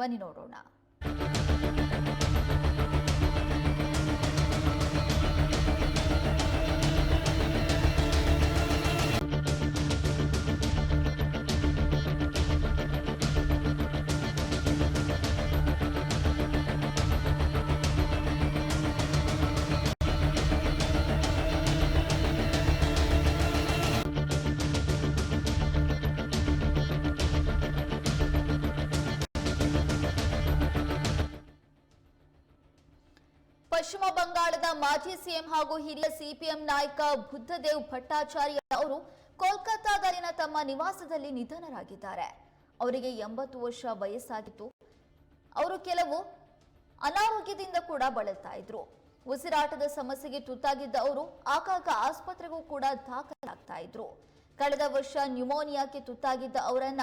ಬನ್ನಿ ನೋಡೋಣ. ಪಶ್ಚಿಮ ಬಂಗಾಳದ ಮಾಜಿ ಸಿಎಂ ಹಾಗೂ ಹಿರಿಯ ಸಿಪಿಎಂ ನಾಯಕ ಬುದ್ಧದೇವ್ ಭಟ್ಟಾಚಾರ್ಯ ಅವರು ಕೋಲ್ಕತ್ತಾದಲ್ಲಿನ ತಮ್ಮ ನಿವಾಸದಲ್ಲಿ ನಿಧನರಾಗಿದ್ದಾರೆ. ಅವರಿಗೆ ಎಂಬತ್ತು ವರ್ಷ ವಯಸ್ಸಾಗಿತ್ತು. ಅವರು ಕೆಲವು ಅನಾರೋಗ್ಯದಿಂದ ಕೂಡ ಬಳಲ್ತಾ ಇದ್ರು. ಉಸಿರಾಟದ ಸಮಸ್ಯೆಗೆ ತುತ್ತಾಗಿದ್ದ ಅವರು ಆಗಾಗ ಆಸ್ಪತ್ರೆಗೂ ಕೂಡ ದಾಖಲಾಗ್ತಾ ಇದ್ರು. ಕಳೆದ ವರ್ಷ ನ್ಯೂಮೋನಿಯಾಕ್ಕೆ ತುತ್ತಾಗಿದ್ದ ಅವರನ್ನ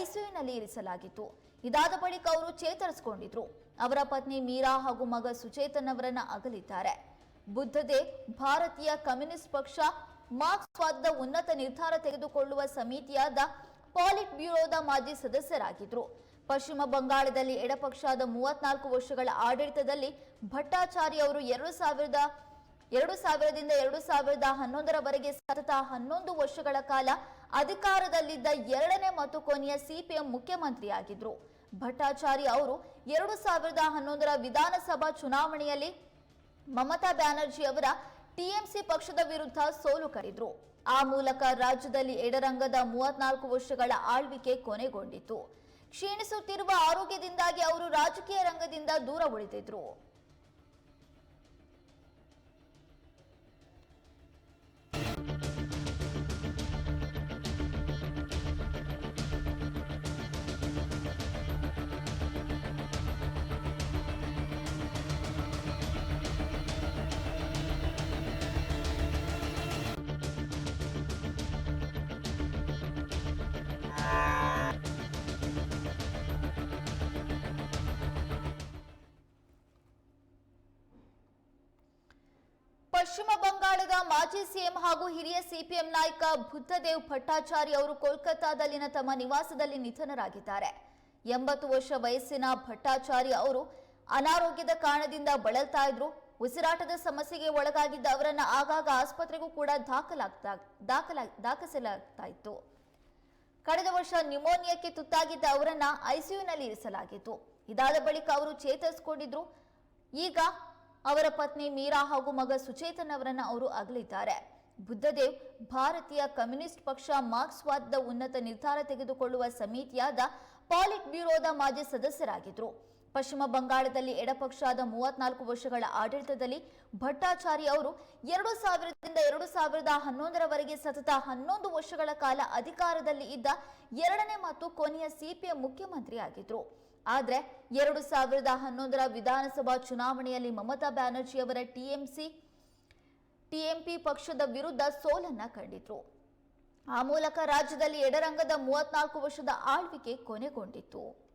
ಐಸಿಯುನಲ್ಲಿ ಇರಿಸಲಾಗಿತ್ತು. ಇದಾದ ಬಳಿಕ ಅವರು ಚೇತರಿಸಿಕೊಂಡಿದ್ರು. ಅವರ ಪತ್ನಿ ಮೀರಾ ಹಾಗೂ ಮಗ ಸುಚೇತನ್ ಅವರನ್ನ ಅಗಲಿದ್ದಾರೆ. ಬುದ್ಧದೇವ್ ಭಾರತೀಯ ಕಮ್ಯುನಿಸ್ಟ್ ಪಕ್ಷ ಮಾರ್ಕ್ಸ್ವಾದದ ಉನ್ನತ ನಿರ್ಧಾರ ತೆಗೆದುಕೊಳ್ಳುವ ಸಮಿತಿಯಾದ ಪಾಲಿಟ್ ಬ್ಯೂರೋದ ಮಾಜಿ ಸದಸ್ಯರಾಗಿದ್ದರು ಪಶ್ಚಿಮ ಬಂಗಾಳದಲ್ಲಿ ಎಡಪಕ್ಷದ ಮೂವತ್ನಾಲ್ಕು ವರ್ಷಗಳ ಆಡಳಿತದಲ್ಲಿ ಭಟ್ಟಾಚಾರ್ಯ ಅವರು ಎರಡು ಸಾವಿರದ, ಎರಡು ಸಾವಿರದಿಂದ ಎರಡು ಸಾವಿರದ ಹನ್ನೊಂದರವರೆಗೆ ಸತತ ಹನ್ನೊಂದು ವರ್ಷಗಳ ಕಾಲ ಅಧಿಕಾರದಲ್ಲಿದ್ದ ಎರಡನೇ ಮತ್ತು ಕೊನೆಯ ಸಿಪಿಎಂ ಮುಖ್ಯಮಂತ್ರಿಯಾಗಿದ್ರು. ಭಟ್ಟಾಚಾರ್ಯ ಅವರು ಎರಡು ಸಾವಿರದ ಹನ್ನೊಂದರ ವಿಧಾನಸಭಾ ಚುನಾವಣೆಯಲ್ಲಿ ಮಮತಾ ಬ್ಯಾನರ್ಜಿ ಅವರ ಟಿಎಂಸಿ ಪಕ್ಷದ ವಿರುದ್ಧ ಸೋಲು ಕರೆದ್ರು ಆ ಮೂಲಕ ರಾಜ್ಯದಲ್ಲಿ ಎಡರಂಗದ ಮೂವತ್ನಾಲ್ಕು ವರ್ಷಗಳ ಆಳ್ವಿಕೆ ಕೊನೆಗೊಂಡಿತು ಕ್ಷೀಣಿಸುತ್ತಿರುವ ಆರೋಗ್ಯದಿಂದಾಗಿ ಅವರು ರಾಜಕೀಯ ರಂಗದಿಂದ ದೂರ ಉಳಿದಿದ್ರು. ಪಶ್ಚಿಮ ಬಂಗಾಳದ ಮಾಜಿ ಸಿಎಂ ಹಾಗೂ ಹಿರಿಯ ಸಿಪಿಎಂ ನಾಯಕ ಬುದ್ಧದೇವ್ ಭಟ್ಟಾಚಾರ್ಯ ಅವರು ಕೋಲ್ಕತ್ತಾದಲ್ಲಿನ ತಮ್ಮ ನಿವಾಸದಲ್ಲಿ ನಿಧನರಾಗಿದ್ದಾರೆ. ಎಂಬತ್ತು ವರ್ಷ ವಯಸ್ಸಿನ ಭಟ್ಟಾಚಾರ್ಯ ಅವರು ಅನಾರೋಗ್ಯದ ಕಾರಣದಿಂದ ಬಳಲ್ತಾ ಇದ್ರು. ಉಸಿರಾಟದ ಸಮಸ್ಯೆಗೆ ಒಳಗಾಗಿದ್ದ ಅವರನ್ನ ಆಗಾಗ ಆಸ್ಪತ್ರೆಗೂ ಕೂಡ ದಾಖಲಾಗ್ತಾ ಕಳೆದ ವರ್ಷ ನ್ಯುಮೋನಿಯಾಕ್ಕೆ ತುತ್ತಾಗಿದ್ದ ಅವರನ್ನ ಐಸಿಯುನಲ್ಲಿ ಇರಿಸಲಾಗಿತ್ತು. ಇದಾದ ಬಳಿಕ ಅವರು ಚೇತರಿಸಿಕೊಂಡಿದ್ರು. ಈಗ ಅವರ ಪತ್ನಿ ಮೀರಾ ಹಾಗೂ ಮಗ ಸುಚೇತನ್ ಅವರನ್ನು ಅವರು ಅಗಲಿದ್ದಾರೆ. ಬುದ್ಧದೇವ್ ಭಾರತೀಯ ಕಮ್ಯುನಿಸ್ಟ್ ಪಕ್ಷ ಮಾರ್ಕ್ಸ್ವಾದದ ಉನ್ನತ ನಿರ್ಧಾರ ತೆಗೆದುಕೊಳ್ಳುವ ಸಮಿತಿಯಾದ ಪಾಲಿಟ್ ಬ್ಯೂರೋದ ಮಾಜಿ ಸದಸ್ಯರಾಗಿದ್ದರು ಪಶ್ಚಿಮ ಬಂಗಾಳದಲ್ಲಿ ಎಡಪಕ್ಷದ ಮೂವತ್ನಾಲ್ಕು ವರ್ಷಗಳ ಆಡಳಿತದಲ್ಲಿ ಭಟ್ಟಾಚಾರಿ ಅವರು ಎರಡು ಸಾವಿರದಿಂದ ಎರಡು ಸಾವಿರದ ಹನ್ನೊಂದರವರೆಗೆ ಸತತ ಹನ್ನೊಂದು ವರ್ಷಗಳ ಕಾಲ ಅಧಿಕಾರದಲ್ಲಿ ಇದ್ದ ಎರಡನೇ ಮತ್ತು ಕೊನೆಯ ಸಿಪಿಎಂ ಮುಖ್ಯಮಂತ್ರಿಯಾಗಿದ್ರು. ಆದ್ರೆ ಎರಡು ಸಾವಿರದ ಹನ್ನೊಂದರ ವಿಧಾನಸಭಾ ಚುನಾವಣೆಯಲ್ಲಿ ಮಮತಾ ಬ್ಯಾನರ್ಜಿ ಅವರ ಟಿಎಂಸಿ, ಟಿಎಂಪಿ ಪಕ್ಷದ ವಿರುದ್ಧ ಸೋಲನ್ನ ಕಂಡಿದ್ರು. ಆ ಮೂಲಕ ರಾಜ್ಯದಲ್ಲಿ ಎಡರಂಗದ ಮೂವತ್ನಾಲ್ಕು ವರ್ಷದ ಆಳ್ವಿಕೆ ಕೊನೆಗೊಂಡಿತ್ತು.